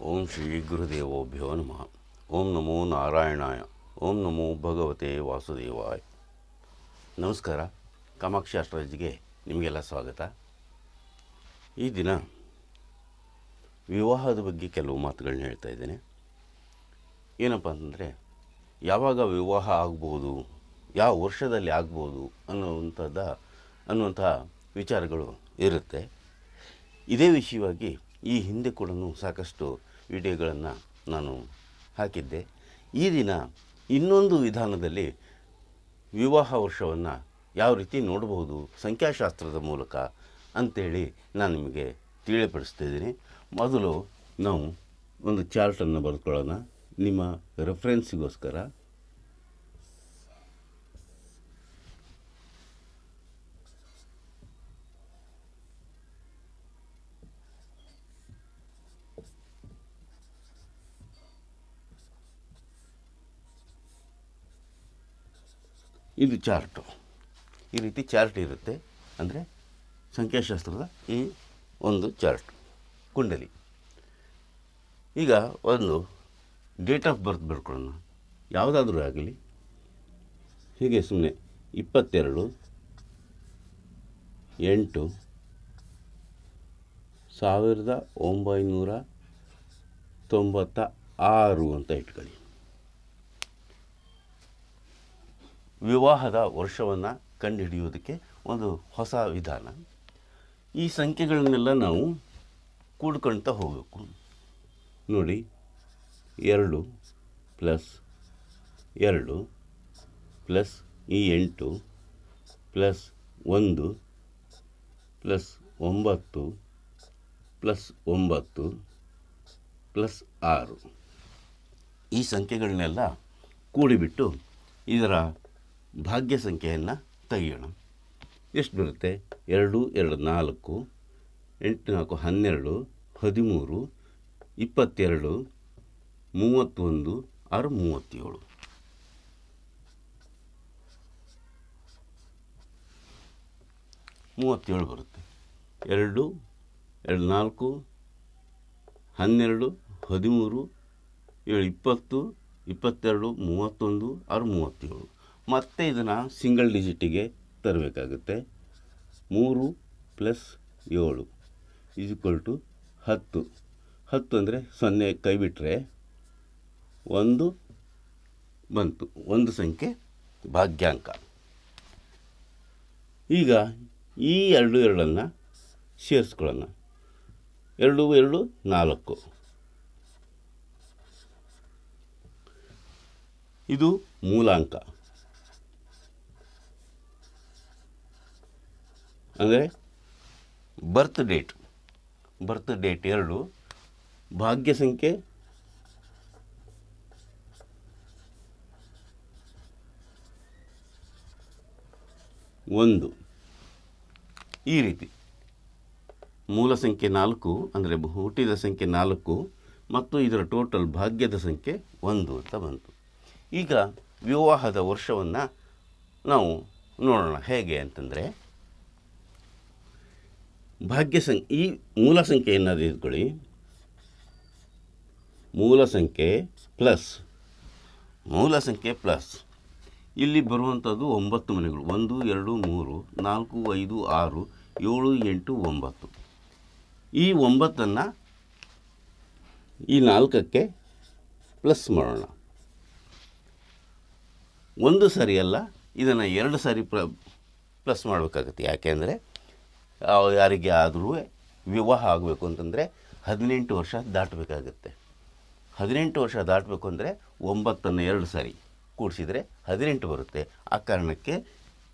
ಓಂ ಶ್ರೀ ಗುರುದೇವೋಭ್ಯೋ ನಮಃ. ಓಂ ನಮೋ ನಾರಾಯಣಾಯ. ಓಂ ನಮೋ ಭಗವತೆ ವಾಸುದೇವಾಯ. ನಮಸ್ಕಾರ. ಕಾಮಾಕ್ಷಿ ಅಸ್ಟ್ರಾಲಜಿಗೆ ನಿಮಗೆಲ್ಲ ಸ್ವಾಗತ. ಈ ದಿನ ವಿವಾಹದ ಬಗ್ಗೆ ಕೆಲವು ಮಾತುಗಳನ್ನ ಹೇಳ್ತಾ ಇದ್ದೇನೆ. ಏನಪ್ಪ ಅಂತಂದರೆ, ಯಾವಾಗ ವಿವಾಹ ಆಗ್ಬೋದು, ಯಾವ ವರ್ಷದಲ್ಲಿ ಆಗ್ಬೋದು ಅನ್ನುವಂಥದ್ದ ಅನ್ನುವಂಥ ವಿಚಾರಗಳು ಇರುತ್ತೆ. ಇದೇ ವಿಷಯವಾಗಿ ಈ ಹಿಂದೆ ಕೂಡ ಸಾಕಷ್ಟು ವಿಡಿಯೋಗಳನ್ನು ನಾನು ಹಾಕಿದ್ದೆ. ಈ ದಿನ ಇನ್ನೊಂದು ವಿಧಾನದಲ್ಲಿ ವಿವಾಹ ವರ್ಷವನ್ನು ಯಾವ ರೀತಿ ನೋಡಬಹುದು, ಸಂಖ್ಯಾಶಾಸ್ತ್ರದ ಮೂಲಕ ಅಂಥೇಳಿ ನಾನು ನಿಮಗೆ ತಿಳಿಪಡಿಸ್ತಾ ಇದ್ದೀನಿ. ಮೊದಲು ನಾವು ಒಂದು ಚಾರ್ಟನ್ನು ಬರ್ಕೊಳ್ಳೋಣ ನಿಮ್ಮ ರೆಫರೆನ್ಸಿಗೋಸ್ಕರ ಇದು ಚಾರ್ಟು. ಈ ರೀತಿ ಚಾರ್ಟ್ ಇರುತ್ತೆ. ಅಂದರೆ ಸಂಖ್ಯಾಶಾಸ್ತ್ರದ ಈ ಒಂದು ಚಾರ್ಟ್, ಕುಂಡಲಿ. ಈಗ ಒಂದು ಡೇಟ್ ಆಫ್ ಬರ್ತ್ ಬರ್ಕೊಳ್ಳೋಣ. ಯಾವುದಾದ್ರೂ ಆಗಲಿ. ಹೀಗೆ ಸುಮ್ಮನೆ ಇಪ್ಪತ್ತೆರಡು, ಎಂಟು, ಸಾವಿರದ ಒಂಬೈನೂರ ತೊಂಬತ್ತ ಆರು ಅಂತ ಇಟ್ಕೊಳ್ಳಿ. ವಿವಾಹದ ವರ್ಷವನ್ನು ಕಂಡುಹಿಡಿಯೋದಕ್ಕೆ ಒಂದು ಹೊಸ ವಿಧಾನ. ಈ ಸಂಖ್ಯೆಗಳನ್ನೆಲ್ಲ ನಾವು ಕೂಡ್ಕೊಳ್ತಾ ಹೋಗಬೇಕು. ನೋಡಿ, ಎರಡು ಪ್ಲಸ್ ಎರಡು ಪ್ಲಸ್ ಈ ಎಂಟು ಪ್ಲಸ್ ಒಂದು ಪ್ಲಸ್ ಒಂಬತ್ತು ಪ್ಲಸ್ ಒಂಬತ್ತು ಪ್ಲಸ್ ಆರು. ಈ ಸಂಖ್ಯೆಗಳನ್ನೆಲ್ಲ ಕೂಡಿಬಿಟ್ಟು ಇದರ ಭಾಗ್ಯ ಸಂಖ್ಯೆಯನ್ನು ತೆಗೆಯೋಣ. ಎಷ್ಟು ಬರುತ್ತೆ ಎರಡು ಎರಡು, ನಾಲ್ಕು, ಎಂಟು, ನಾಲ್ಕು, ಹನ್ನೆರಡು, ಹದಿಮೂರು, ಇಪ್ಪತ್ತೆರಡು, ಮೂವತ್ತೊಂದು, ಆರು, ಮೂವತ್ತೇಳು. ಮೂವತ್ತೇಳು ಬರುತ್ತೆ. ಎರಡು ಎರಡು, ನಾಲ್ಕು, ಹನ್ನೆರಡು, ಹದಿಮೂರು, ಏಳು, ಇಪ್ಪತ್ತು, ಇಪ್ಪತ್ತೆರಡು, ಮೂವತ್ತೊಂದು, ಆರು, ಮೂವತ್ತೇಳು. ಮತ್ತೆ ಇದನ್ನು ಸಿಂಗಲ್ ಡಿಜಿಟಿಗೆ ತರಬೇಕಾಗುತ್ತೆ. ಮೂರು ಪ್ಲಸ್ ಏಳು ಈಕ್ವಲ್ ಟು ಹತ್ತು. ಹತ್ತು ಅಂದರೆ ಸೊನ್ನೆ ಕೈ ಬಿಟ್ಟರೆ ಒಂದು ಬಂತು. ಒಂದು ಸಂಖ್ಯೆ ಭಾಗ್ಯಾಂಕ. ಈಗ ಈ ಎರಡು ಎರಡನ್ನು ಸೇರಿಸ್ಕೊಳ್ಳೋಣ. ಎರಡು ಎರಡು, ನಾಲ್ಕು. ಇದು ಮೂಲಾಂಕ. ಅಂದರೆ ಬರ್ತ್ ಡೇಟ್ ಬರ್ತ್ ಡೇಟ್ ಎರಡು, ಭಾಗ್ಯ ಸಂಖ್ಯೆ, ಒಂದು. ಈ ರೀತಿ. ಮೂಲ ಸಂಖ್ಯೆ ನಾಲ್ಕು ಅಂದರೆ ಹುಟ್ಟಿದ ಸಂಖ್ಯೆ ನಾಲ್ಕು ಮತ್ತು ಇದರ ಟೋಟಲ್ ಭಾಗ್ಯದ ಸಂಖ್ಯೆ ಒಂದು ಅಂತ ಬಂತು. ಈಗ ವಿವಾಹದ ವರ್ಷವನ್ನು ನಾವು ನೋಡೋಣ. ಹೇಗೆ ಅಂತಂದರೆ ಭಾಗ್ಯ ಸಂ, ಈ ಮೂಲ ಸಂಖ್ಯೆಯನ್ನು ತೆಗೆದುಕೊಳ್ಳಿ ಮೂಲ ಸಂಖ್ಯೆ ಪ್ಲಸ್. ಮೂಲ ಸಂಖ್ಯೆ ಪ್ಲಸ್. ಇಲ್ಲಿ ಬರುವಂಥದ್ದು ಒಂಬತ್ತು ಮನೆಗಳು. ಒಂದು, ಎರಡು, ಮೂರು, ನಾಲ್ಕು, ಐದು, ಆರು, ಏಳು, ಎಂಟು, ಒಂಬತ್ತು. ಈ ಒಂಬತ್ತನ್ನು ಈ ನಾಲ್ಕಕ್ಕೆ ಪ್ಲಸ್ ಮಾಡೋಣ. ಒಂದು ಸರಿಯಲ್ಲ ಇದನ್ನು ಎರಡು ಸಾರಿ ಪ್ಲಸ್ ಮಾಡಬೇಕಾಗತ್ತೆ. ಯಾಕೆಂದರೆ ಯಾರಿಗೆ ಆದರೂ ವಿವಾಹ ಆಗಬೇಕು ಅಂತಂದರೆ ಹದಿನೆಂಟು ವರ್ಷ ದಾಟಬೇಕಾಗತ್ತೆ. ಹದಿನೆಂಟು ವರ್ಷ ದಾಟಬೇಕು ಅಂದರೆ ಒಂಬತ್ತನ್ನು ಎರಡು ಸಾರಿ ಕೂಡಿಸಿದರೆ ಹದಿನೆಂಟು ಬರುತ್ತೆ. ಆ ಕಾರಣಕ್ಕೆ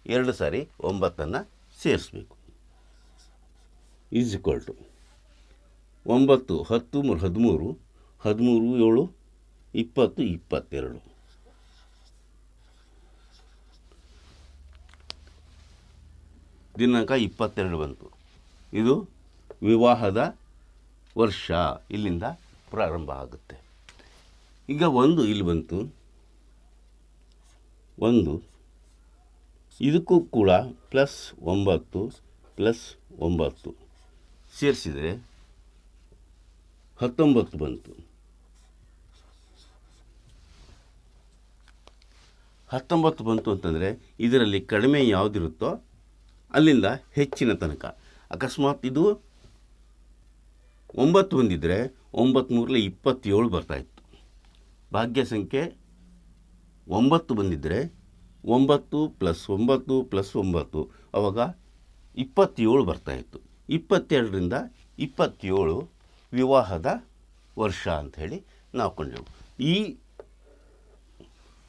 ಎರಡು ಸಾರಿ ಒಂಬತ್ತನ್ನು ಸೇರಿಸ್ಬೇಕು. ಈಸ್ ಈಕ್ವಲ್ ಟು ಒಂಬತ್ತು, ಹತ್ತು, ಮೂರು, ಹದಿಮೂರು ಹದಿಮೂರು, ಏಳು, ಇಪ್ಪತ್ತು, ಇಪ್ಪತ್ತೆರಡು. ದಿನಾಂಕ ಇಪ್ಪತ್ತೆರಡು ಬಂತು. ಇದು ವಿವಾಹದ ವರ್ಷ. ಇಲ್ಲಿಂದ ಪ್ರಾರಂಭ ಆಗುತ್ತೆ. ಈಗ ಒಂದು ಇಲ್ಲಿ ಬಂತು. ಒಂದು. ಇದಕ್ಕೂ ಕೂಡ ಪ್ಲಸ್ ಒಂಬತ್ತು ಪ್ಲಸ್ ಒಂಬತ್ತು. ಸೇರಿಸಿದರೆ ಹತ್ತೊಂಬತ್ತು ಬಂತು. ಹತ್ತೊಂಬತ್ತು ಬಂತು ಅಂತಂದರೆ ಇದರಲ್ಲಿ ಕಡಿಮೆ ಯಾವುದಿರುತ್ತೋ ಅಲ್ಲಿಂದ ಹೆಚ್ಚಿನ ತನಕ. ಅಕಸ್ಮಾತ್ ಇದು ಒಂಬತ್ತು ಬಂದಿದ್ದರೆ ಒಂಬತ್ತು ಮೂರಲೆ ಇಪ್ಪತ್ತೇಳು ಬರ್ತಾಯಿತ್ತು ಭಾಗ್ಯ ಸಂಖ್ಯೆ ಒಂಬತ್ತು ಬಂದಿದ್ದರೆ ಒಂಬತ್ತು ಪ್ಲಸ್ ಒಂಬತ್ತು ಪ್ಲಸ್ ಒಂಬತ್ತು, ಅವಾಗ ಇಪ್ಪತ್ತೇಳು ಬರ್ತಾಯಿತ್ತು ಇಪ್ಪತ್ತೆರಡರಿಂದ ಇಪ್ಪತ್ತೇಳು ವಿವಾಹದ ವರ್ಷ ಅಂಥೇಳಿ ನಾವು ಕೊಂಡೆವು. ಈ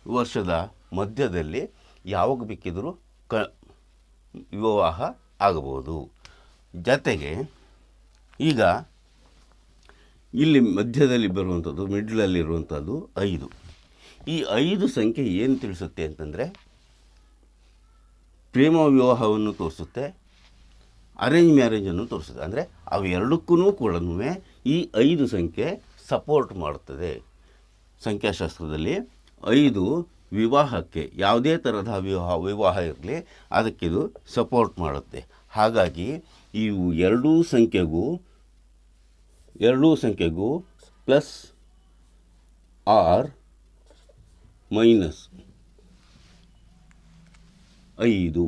ವರ್ಷದ ಮಧ್ಯದಲ್ಲಿ ಯಾವಾಗ ಬೇಕಿದ್ದರೂ ಕ ವಿವಾಹ ಆಗಬಹುದು. ಜತೆಗೆ ಈಗ ಇಲ್ಲಿ ಮಧ್ಯದಲ್ಲಿ ಬರುವಂಥದ್ದು ಮಿಡ್ಲಲ್ಲಿರುವಂಥದ್ದು ಐದು. ಈ ಐದು ಸಂಖ್ಯೆ ಏನು ತಿಳಿಸುತ್ತೆ ಅಂತಂದರೆ, ಪ್ರೇಮ ವಿವಾಹವನ್ನು ತೋರಿಸುತ್ತೆ ಅರೇಂಜ್ ಮ್ಯಾರೇಜನ್ನು ತೋರಿಸುತ್ತೆ. ಅಂದರೆ ಅವೆರಡಕ್ಕೂ ಕೂಡ ಈ ಐದು ಸಂಖ್ಯೆ ಸಪೋರ್ಟ್ ಮಾಡುತ್ತದೆ. ಸಂಖ್ಯಾಶಾಸ್ತ್ರದಲ್ಲಿ ಐದು ವಿವಾಹಕ್ಕೆ ಯಾವುದೇ ಥರದ ವಿವಾಹ ವಿವಾಹ ಇರಲಿ ಅದಕ್ಕಿದು ಸಪೋರ್ಟ್ ಮಾಡುತ್ತೆ. ಹಾಗಾಗಿ ಇವು ಎರಡೂ ಸಂಖ್ಯೆಗೂ ಎರಡೂ ಸಂಖ್ಯೆಗೂ ಪ್ಲಸ್ ಆರ್ ಮೈನಸ್ ಐದು.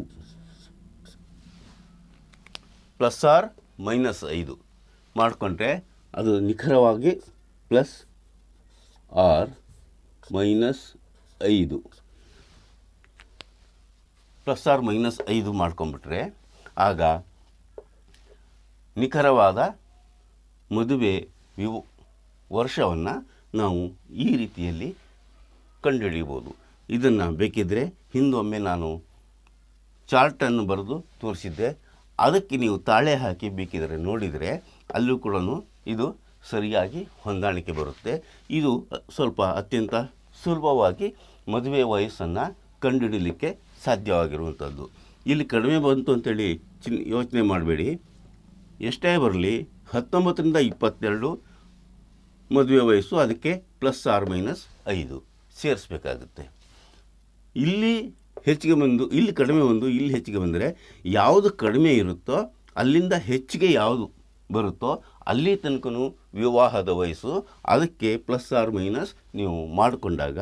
ಪ್ಲಸ್ ಆರ್ ಮೈನಸ್ ಐದು. ಮಾಡಿಕೊಂಡ್ರೆ ಅದು ನಿಖರವಾಗಿ ಪ್ಲಸ್ ಆರ್ ಮೈನಸ್ ಐದು. ಪ್ಲಸ್ ಆರ್ ಮೈನಸ್ ಐದು ಮಾಡ್ಕೊಂಬಿಟ್ರೆ ಆಗ ನಿಖರವಾದ ಮದುವೆ ವಿವ್ ವರ್ಷವನ್ನು ನಾವು ಈ ರೀತಿಯಲ್ಲಿ ಕಂಡುಹಿಡಿಯಬಹುದು. ಇದನ್ನು ಬೇಕಿದ್ದರೆ ಹಿಂದೊಮ್ಮೆ ನಾನು ಚಾರ್ಟನ್ನು ಬರೆದು ತೋರಿಸಿದ್ದೆ. ಅದಕ್ಕೆ ನೀವು ತಾಳೆ ಹಾಕಿ ಬೇಕಿದ್ರೆ ನೋಡಿದರೆ ಅಲ್ಲೂ ಕೂಡ ಇದು ಸರಿಯಾಗಿ ಹೊಂದಾಣಿಕೆ ಬರುತ್ತೆ. ಇದು ಸ್ವಲ್ಪ ಅತ್ಯಂತ ಸುಲಭವಾಗಿ ಮದುವೆ ವಯಸ್ಸನ್ನು ಕಂಡುಹಿಡಲಿಕ್ಕೆ ಸಾಧ್ಯವಾಗಿರುವಂಥದ್ದು. ಇಲ್ಲಿ ಕಡಿಮೆ ಬಂತು ಅಂತೇಳಿ ಚಿನ್, ಯೋಚನೆ ಮಾಡಬೇಡಿ. ಎಷ್ಟೇ ಬರಲಿ, ಹತ್ತೊಂಬತ್ತರಿಂದ ಇಪ್ಪತ್ತೆರಡು ಮದುವೆ ವಯಸ್ಸು, ಅದಕ್ಕೆ ಪ್ಲಸ್ ಆರ್ ಮೈನಸ್ ಐದು ಸೇರಿಸ್ಬೇಕಾಗುತ್ತೆ. ಇಲ್ಲಿ ಹೆಚ್ಚಿಗೆ ಬಂದು, ಇಲ್ಲಿ ಕಡಿಮೆ ಬಂದು, ಇಲ್ಲಿ ಹೆಚ್ಚಿಗೆ ಬಂದರೆ ಯಾವುದು ಕಡಿಮೆ ಇರುತ್ತೋ, ಅಲ್ಲಿಂದ ಹೆಚ್ಚಿಗೆ ಯಾವುದು ಬರುತ್ತೋ, ಅಲ್ಲಿ ತನಕನೂ ವಿವಾಹದ ವಯಸ್ಸು, ಅದಕ್ಕೆ ಪ್ಲಸ್ ಆರ್ ಮೈನಸ್ ನೀವು ಮಾಡಿಕೊಂಡಾಗ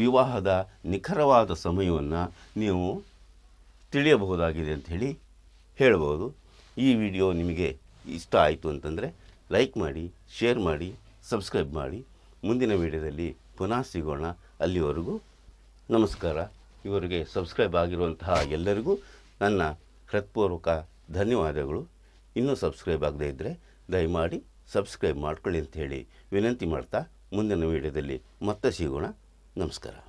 ವಿವಾಹದ ನಿಖರವಾದ ಸಮಯವನ್ನು ನೀವು ತಿಳಿಯಬಹುದಾಗಿದೆ ಅಂತ ಹೇಳಿ ಹೇಳ್ಬೋದು. ಈ ವಿಡಿಯೋ ನಿಮಗೆ ಇಷ್ಟ ಆಯಿತು ಅಂತಂದರೆ ಲೈಕ್ ಮಾಡಿ, ಶೇರ್ ಮಾಡಿ, ಸಬ್ಸ್ಕ್ರೈಬ್ ಮಾಡಿ. ಮುಂದಿನ ವಿಡಿಯೋದಲ್ಲಿ ಪುನಃ ಸಿಗೋಣ. ಅಲ್ಲಿವರೆಗೂ ನಮಸ್ಕಾರ. ಇವರಿಗೆ ಸಬ್ಸ್ಕ್ರೈಬ್ ಆಗಿರುವಂತಹ ಎಲ್ಲರಿಗೂ ನನ್ನ ಹೃತ್ಪೂರ್ವಕ ಧನ್ಯವಾದಗಳು. ಇನ್ನೂ ಸಬ್ಸ್ಕ್ರೈಬ್ ಆಗದೇ ಇದ್ದರೆ ದಯಮಾಡಿ ಸಬ್ಸ್ಕ್ರೈಬ್ ಮಾಡ್ಕೊಳ್ಳಿ ಅಂತ ಹೇಳಿ ವಿನಂತಿ ಮಾಡ್ತಾ ಮುಂದಿನ ವಿಡಿಯೋದಲ್ಲಿ ಮತ್ತೆ ಸಿಗೋಣ. ನಮಸ್ಕಾರ.